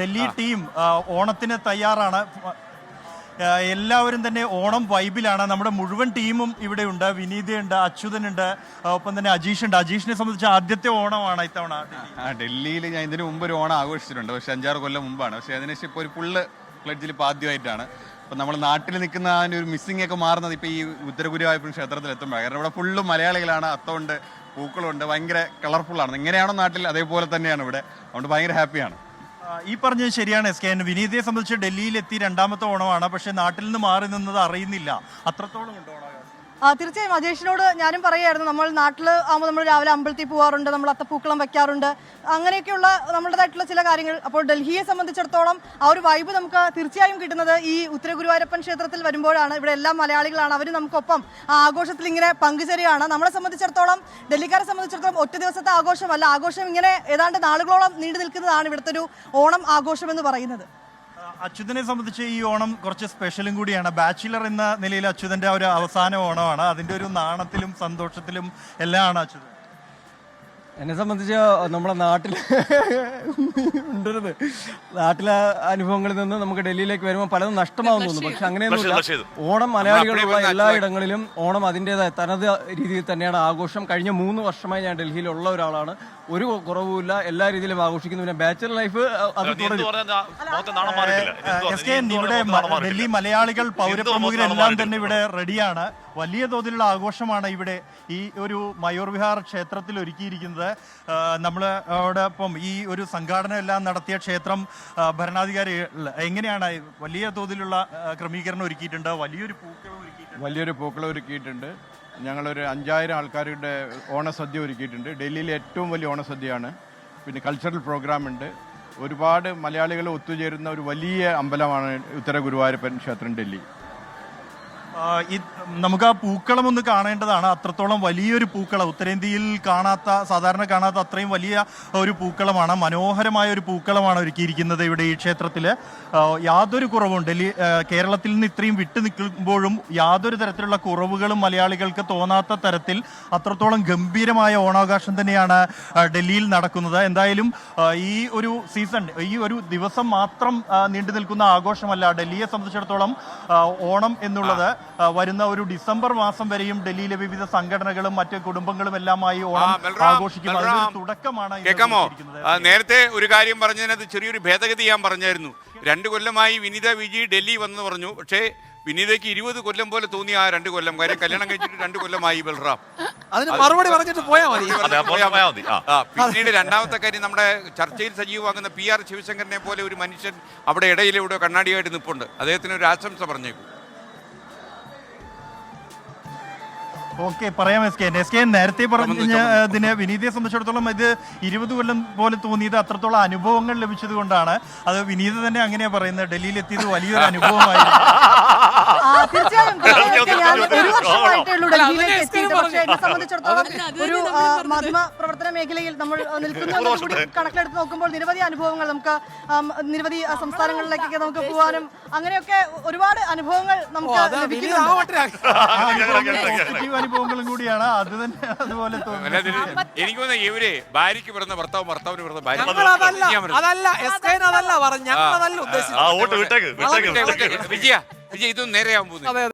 Delhi team ഓണത്തിന് തയ്യാറാണ്. എല്ലാവരും തന്നെ ഓണം വൈബിലാണ്. നമ്മുടെ മുഴുവൻ ടീമും ഇവിടെ ഉണ്ട് വിനീതയുണ്ട് അച്യുതനുണ്ട് ഒപ്പം തന്നെ അജീഷ് ഉണ്ട്. അജീഷിനെ സംബന്ധിച്ച് ആദ്യത്തെ ഓണമാണ് ഇത്തവണ ഡൽഹിയിൽ ഞാൻ ഇതിനു മുമ്പ് ഒരു ഓണം ആഘോഷിച്ചിട്ടുണ്ട്. പക്ഷെ അഞ്ചാറ് കൊല്ലം മുമ്പാണ്. പക്ഷെ അതിനുശേഷം ഇപ്പോൾ ഒരു ഫുള്ള് ക്ലഡ്ജിൽ ഇപ്പോൾ ആദ്യമായിട്ടാണ്. അപ്പം നമ്മൾ നാട്ടിൽ നിൽക്കുന്ന ആ ഒരു മിസ്സിംഗ് ഒക്കെ മാറുന്നത് ഇപ്പോൾ ഈ ഉത്തരഗുരുവായൂർ ക്ഷേത്രത്തിൽ എത്തുമ്പോഴാണ്. കാരണം ഇവിടെ ഫുള്ള് മലയാളികളാണ് അത്തമുണ്ട് പൂക്കളുണ്ട് ഭയങ്കര കളർഫുള്ളാണ് എങ്ങനെയാണോ നാട്ടിൽ അതേപോലെ തന്നെയാണ് ഇവിടെ. അതുകൊണ്ട് ഭയങ്കര ഹാപ്പിയാണ് ഈ പറഞ്ഞത് ശരിയാണ് എസ് കെ. എൻ. വിനീതയെ സംബന്ധിച്ച് ഡൽഹിയിൽ എത്തി രണ്ടാമത്തെ ഓണമാണ്. പക്ഷേ നാട്ടിൽ നിന്ന് മാറി നിന്നത് അറിയുന്നില്ല. അത്രത്തോളം ഉണ്ട് ആ, തീർച്ചയായും അജേഷിനോട് ഞാനും പറയായിരുന്നു നമ്മൾ നാട്ടിൽ ആകുമ്പോൾ നമ്മൾ രാവിലെ അമ്പലത്തിൽ പോകാറുണ്ട് നമ്മൾ അത്തപ്പൂക്കളം വെക്കാറുണ്ട്. അങ്ങനെയൊക്കെയുള്ള നമ്മുടേതായിട്ടുള്ള ചില കാര്യങ്ങൾ. അപ്പോൾ ഡൽഹിയെ സംബന്ധിച്ചിടത്തോളം ആ ഒരു വൈബ് നമുക്ക് തീർച്ചയായും കിട്ടുന്നത് ഈ ഉത്തരഗുരുവായൂരപ്പൻ ക്ഷേത്രത്തിൽ വരുമ്പോഴാണ്. ഇവിടെ എല്ലാ മലയാളികളാണ് അവർ നമുക്കൊപ്പം ആഘോഷത്തിൽ ഇങ്ങനെ പങ്കുചേരുകയാണ്. നമ്മളെ സംബന്ധിച്ചിടത്തോളം ഡൽഹിക്കാരെ സംബന്ധിച്ചിടത്തോളം ഒറ്റ ദിവസത്തെ ആഘോഷമല്ല. ആഘോഷം ഇങ്ങനെ ഏതാണ്ട് നാളുകളോളം നീണ്ടു നിൽക്കുന്നതാണ് ഇവിടുത്തെ ഒരു ഓണം ആഘോഷം എന്ന് പറയുന്നത്. അച്യുതനെ സംബന്ധിച്ച് ഈ ഓണം കുറച്ച് സ്പെഷ്യലും കൂടിയാണ്. ബാച്ചിലർ എന്ന നിലയിൽ അച്യുതന്റെ ഒരു അവസാന ഓണമാണ്. അതിന്റെ ഒരു നാണത്തിലും സന്തോഷത്തിലും എല്ലാം ആണ് അച്യുതൻ എന്നെ സംബന്ധിച്ച് നമ്മുടെ നാട്ടിൽ ഉണ്ടരുത്. നാട്ടിലെ അനുഭവങ്ങളിൽ നിന്ന് നമുക്ക് ഡൽഹിയിലേക്ക് വരുമ്പോൾ പലതും നഷ്ടമാവുന്നുണ്ട് തോന്നുന്നു പക്ഷെ അങ്ങനെയൊന്നുമില്ല. ഓണം മലയാളികളുള്ള എല്ലാ ഇടങ്ങളിലും ഓണം അതിന്റെതായ തനത് രീതിയിൽ തന്നെയാണ് ആഘോഷം. കഴിഞ്ഞ മൂന്ന് വർഷമായി ഞാൻ ഡൽഹിയിലുള്ള ഒരാളാണ്. ഒരു കുറവുമില്ല. എല്ലാ രീതിയിലും ആഘോഷിക്കുന്നു. പിന്നെ ബാച്ചലർ ലൈഫ് എസ് കെ ഇവിടെ. ഡൽഹി മലയാളികൾ പൗരപ്രമുഖരെല്ലാം തന്നെ ഇവിടെ റെഡിയാണ് വലിയ തോതിലുള്ള ആഘോഷമാണ് ഇവിടെ ഈ ഒരു മയൂർ വിഹാർ ക്ഷേത്രത്തിൽ ഒരുക്കിയിരിക്കുന്നത്. നമ്മൾ ഓടൊപ്പം ഈ ഒരു സംഘാടനം എല്ലാം നടത്തിയ ക്ഷേത്രം ഭരണാധികാരി എങ്ങനെയാണ് വലിയ തോതിലുള്ള ക്രമീകരണം ഒരുക്കിയിട്ടുണ്ട്? വലിയൊരു പൂക്കൾ ഒരുക്കിയിട്ടുണ്ട് വലിയൊരു പൂക്കളം ഒരുക്കിയിട്ടുണ്ട്. ഞങ്ങളൊരു അഞ്ചായിരം ആൾക്കാരുടെ ഓണസദ്യ ഒരുക്കിയിട്ടുണ്ട്. ഡൽഹിയിലെ ഏറ്റവും വലിയ ഓണസദ്യയാണ്. പിന്നെ കൾച്ചറൽ പ്രോഗ്രാം ഉണ്ട്. ഒരുപാട് മലയാളികൾ ഒത്തുചേരുന്ന ഒരു വലിയ അമ്പലമാണ് ഉത്തര ഗുരുവായൂരപ്പൻ ക്ഷേത്രം ഡൽഹി. നമുക്ക് ആ പൂക്കളം ഒന്ന് കാണേണ്ടതാണ്. അത്രത്തോളം വലിയൊരു പൂക്കളം. ഉത്തരേന്ത്യയിൽ കാണാത്ത സാധാരണ കാണാത്ത അത്രയും വലിയ ഒരു പൂക്കളമാണ്. മനോഹരമായ ഒരു പൂക്കളമാണ് ഒരുക്കിയിരിക്കുന്നത് ഇവിടെ ഈ ക്ഷേത്രത്തിൽ യാതൊരു കുറവും ഡൽഹി കേരളത്തിൽ നിന്ന് ഇത്രയും വിട്ടു നിൽക്കുമ്പോഴും യാതൊരു തരത്തിലുള്ള കുറവുകളും മലയാളികൾക്ക് തോന്നാത്ത തരത്തിൽ അത്രത്തോളം ഗംഭീരമായ ഓണാഘോഷം തന്നെയാണ് ഡൽഹിയിൽ നടക്കുന്നത്. എന്തായാലും ഈ ഒരു സീസൺ ഈ ഒരു ദിവസം മാത്രം നീണ്ടു നിൽക്കുന്ന ആഘോഷമല്ല. ഡൽഹിയെ സംബന്ധിച്ചിടത്തോളം ഓണം എന്നുള്ളത് വരുന്ന ഒരു ഡിസംബർ മാസം വരെയും ഡൽഹിയിലെ വിവിധ സംഘടനകളും മറ്റ് കുടുംബങ്ങളും എല്ലാമായി ഓണം ആ, ബൽറാം, ആഘോഷിക്കും. അതിന്റെ ഒരു ബൽറാം. തുടക്കമാണ് കേൾക്കാമോ നേരത്തെ ഒരു കാര്യം പറഞ്ഞതിനകത്ത് ചെറിയൊരു ഭേദഗതി ഞാൻ പറഞ്ഞായിരുന്നു. രണ്ട് കൊല്ലമായി വിനിത വിജി ഡൽഹി വന്നു പറഞ്ഞു. പക്ഷേ വിനീതയ്ക്ക് ഇരുപത് കൊല്ലം പോലെ തോന്നി ആ രണ്ട് കൊല്ലം. കാര്യം കല്യാണം കഴിച്ചിട്ട് രണ്ട് കൊല്ലമായി ബൽറാം. അതിന് മറുപടി പറഞ്ഞിട്ട് പോയാൽ മതി. പിന്നീട് രണ്ടാമത്തെ കാര്യം നമ്മുടെ ചർച്ചയിൽ സജീവമാകുന്ന പി ആർ ശിവശങ്കരനെ പോലെ ഒരു മനുഷ്യൻ അവിടെ ഇടയിലൂടെ കണ്ണാടിയായിട്ട് നിപ്പുണ്ട്. അദ്ദേഹത്തിന് ഒരു ആശംസ പറഞ്ഞേക്കും. ഓക്കെ പറയാം എസ് കെ. എസ് കെ നേരത്തെ പറഞ്ഞതിന് വിനീതയെ സംബന്ധിച്ചിടത്തോളം ഇത് ഇരുപത് കൊല്ലം പോലെ തോന്നിയത് അത്രത്തോളം അനുഭവങ്ങൾ ലഭിച്ചത് കൊണ്ടാണ്. അത് വിനീത തന്നെ അങ്ങനെയാ പറയുന്നത്. ഡൽഹിയിൽ എത്തിയത് വലിയൊരു അനുഭവമായിരുന്നു. തീർച്ചയായും. ഒരു വർഷമായിട്ടേ ഉള്ളൂ ഡൽഹിയിലേക്ക് എത്തിയിട്ട് പക്ഷേ എന്നെ സംബന്ധിച്ചിടത്തോളം ഒരു മാധ്യമ പ്രവർത്തന മേഖലയിൽ നമ്മൾ നിൽക്കുന്ന കണക്കിലെടുത്ത് നോക്കുമ്പോൾ നിരവധി അനുഭവങ്ങൾ നമുക്ക് നിരവധി സംസ്ഥാനങ്ങളിലേക്കൊക്കെ നമുക്ക് പോകാനും അങ്ങനെയൊക്കെ ഒരുപാട് അനുഭവങ്ങൾ നമുക്ക് അനുഭവങ്ങളും കൂടിയാണ് അത് തന്നെ അതുപോലെ എനിക്ക് തോന്നുന്നു ഇവർ ഭാര്യയ്ക്ക് പിറന്ന ഭർത്താവ് ഭർത്താവിന് പിറന്ന ഭാര്യ അതല്ല അതല്ല എസ് കെ അതല്ല പറഞ്ഞു ആ വോട്ട് വിട്ടേക്ക് വിട്ടേക്ക് വിട്ടേ, വിട്ടേക്ക് വിട്ടേ. വിജയ വിജയ ഇതൊന്നും നേരെയാവാൻ പോകുന്നു അതെ